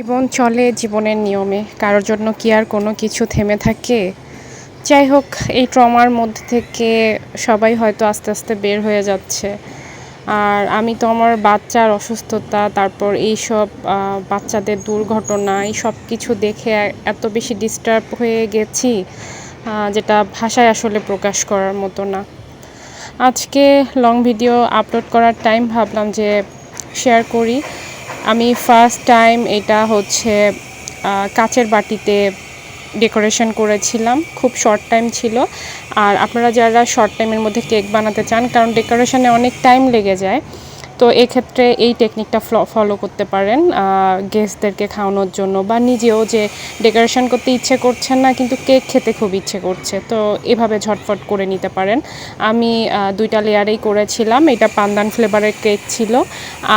জীবন চলে জীবনের নিয়মে। কারোর জন্য কি আর কোনো কিছু থেমে থাকে? যাই হোক, এই ট্রমার মধ্যে থেকে সবাই হয়তো আস্তে আস্তে বের হয়ে যাচ্ছে। আর আমি তো আমার বাচ্চার অসুস্থতা, তারপর এইসব বাচ্চাদের দুর্ঘটনা, এই সব কিছু দেখে এত বেশি ডিস্টার্ব হয়ে গেছি যেটা ভাষায় আসলে প্রকাশ করার মতো না। আজকে লং ভিডিও আপলোড করার টাইম ভাবলাম যে শেয়ার করি। আমি ফার্স্ট টাইম এটা হচ্ছে কাচের বাটিতে ডেকোরেশন করেছিলাম। খুব শর্ট টাইম ছিল। আর আপনারা যারা শর্ট টাইমের মধ্যে কেক বানাতে চান, কারণ ডেকোরেশনে অনেক টাইম লেগে যায় তো এক্ষেত্রে এই টেকনিকটা ফলো করতে পারেন গেস্টদেরকে খাওয়ানোর জন্য বা নিজেও যে ডেকোরেশন করতে ইচ্ছে করছেন না, কিন্তু কেক খেতে খুব ইচ্ছে করছে, তো এভাবে ঝটফট করে নিতে পারেন। আমি দুইটা লেয়ারেই করেছিলাম, এটা পান্দান ফ্লেভারের কেক ছিল।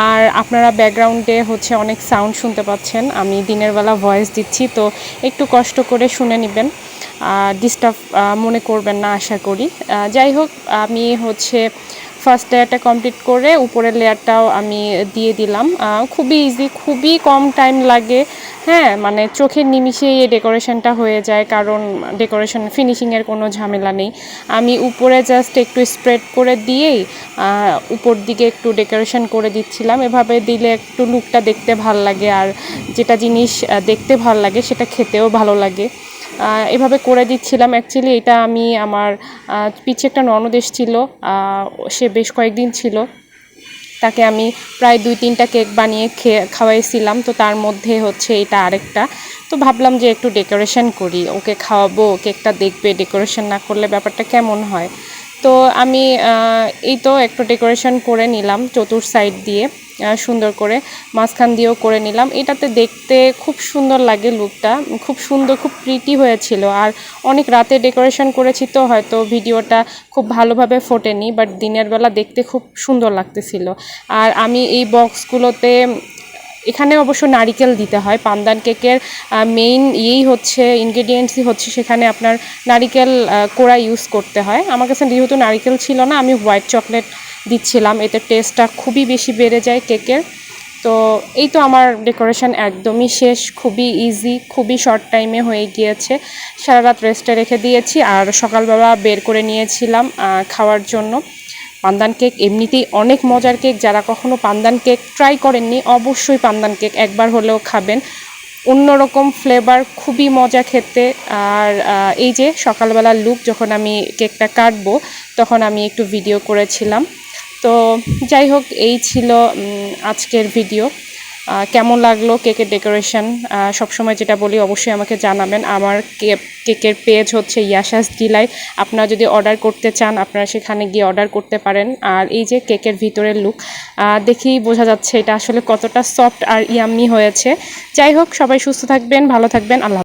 আর আপনারা ব্যাকগ্রাউন্ডে হচ্ছে অনেক সাউন্ড শুনতে পাচ্ছেন, আমি দিনের বেলা ভয়েস দিচ্ছি, তো একটু কষ্ট করে শুনে নেবেন। ডিস্টার্ব মনে করবেন না, আশা করি। যাই হোক, আমি হচ্ছে ফার্স্ট লেয়ারটা কমপ্লিট করে উপরের লেয়ারটাও আমি দিয়ে দিলাম। খুবই ইজি খুবই কম টাইম লাগে। হ্যাঁ মানে চোখের নিমিষেই এই ডেকোরেশনটা হয়ে যায়, কারণ ডেকোরেশন ফিনিশিংয়ের কোনো ঝামেলা নেই। আমি উপরে জাস্ট একটু স্প্রেড করে দিয়েই উপর দিকে একটু ডেকোরেশন করে দিচ্ছিলাম। এভাবে দিলে একটু লুকটা দেখতে ভালো লাগে, আর যেটা জিনিস দেখতে ভালো লাগে, সেটা খেতেও ভালো লাগে। এভাবে করে দিচ্ছিলাম। অ্যাকচুয়ালি এটা আমি আমার আহ, পিছে একটা ননদেশ ছিল সে বেশ কয়েকদিন ছিল। তাকে আমি প্রায় দুই তিনটা কেক বানিয়ে খেয়ে খাওয়াইছিলাম। তো তার মধ্যে হচ্ছে এটা আরেকটা। তো ভাবলাম যে একটু ডেকোরেশন করি। ওকে খাওয়াবো কেকটা দেখবে। ডেকোরেশন না করলে ব্যাপারটা কেমন হয়? তো আমি এই তো একটু ডেকোরেশন করে নিলাম চতুর সাইড দিয়ে। সুন্দর করে মাঝখান দিয়েও করে নিলাম। এটাতে দেখতে খুব সুন্দর লাগে লুকটা। খুব সুন্দর, খুব প্রিটি হয়েছিল। আর অনেক রাতে ডেকোরেশন করেছি তো হয়তো ভিডিওটা খুব ভালোভাবে ফোটেনি বাট দিনের বেলা দেখতে খুব সুন্দর লাগতেছিল। আর আমি এই বক্সগুলোতে, এখানে অবশ্য নারিকেল দিতে হয়, পান্দান কেকের মেইন ইয়েই হচ্ছে ইনগ্রেডিয়েন্টসই হচ্ছে সেখানে আপনার নারিকেল কোড়া ইউজ করতে হয়। আমার কাছে যেহেতু নারিকেল ছিল না, আমি হোয়াইট চকলেট দিচ্ছিলাম। এতে টেস্টটা খুবই বেশি বেড়ে যায় কেকের তো এই তো আমার ডেকোরেশন একদমই শেষ, খুবই ইজি খুবই শর্ট টাইমে হয়ে গিয়েছে। সারা রাত রেস্টে রেখে দিয়েছি আর সকালবেলা বের করে নিয়েছিলাম খাওয়ার জন্য। পান্দান কেক এমনিতেই অনেক মজার কেক যারা কখনো পান্দান কেক ট্রাই করেননি, অবশ্যই পান্দান কেক একবার হলেও খাবেন। অন্যরকম ফ্লেভার খুবই মজা খেতে। আর এই যে সকালবেলার লুক যখন আমি কেকটা কাটবো, তখন আমি একটু ভিডিও করেছিলাম। তো যাই হোক, এই ছিল আজকের ভিডিও কেমন লাগল কেকের ডেকোরেশন সবসময় যেটা বলি, অবশ্যই আমাকে জানাবেন। আমার কেক কেকের পেজ হচ্ছে ইয়াশাস ডিলাই আপনারা যদি অর্ডার করতে চান, আপনারা সেখানে গিয়ে অর্ডার করতে পারেন। আর এই যে কেকের ভিতরের লুক দেখেই বোঝা যাচ্ছে এটা আসলে কতটা সফট আর ইয়াম্মি হয়েছে। যাই হোক, সবাই সুস্থ থাকবেন, ভালো থাকবেন, আল্লাহ।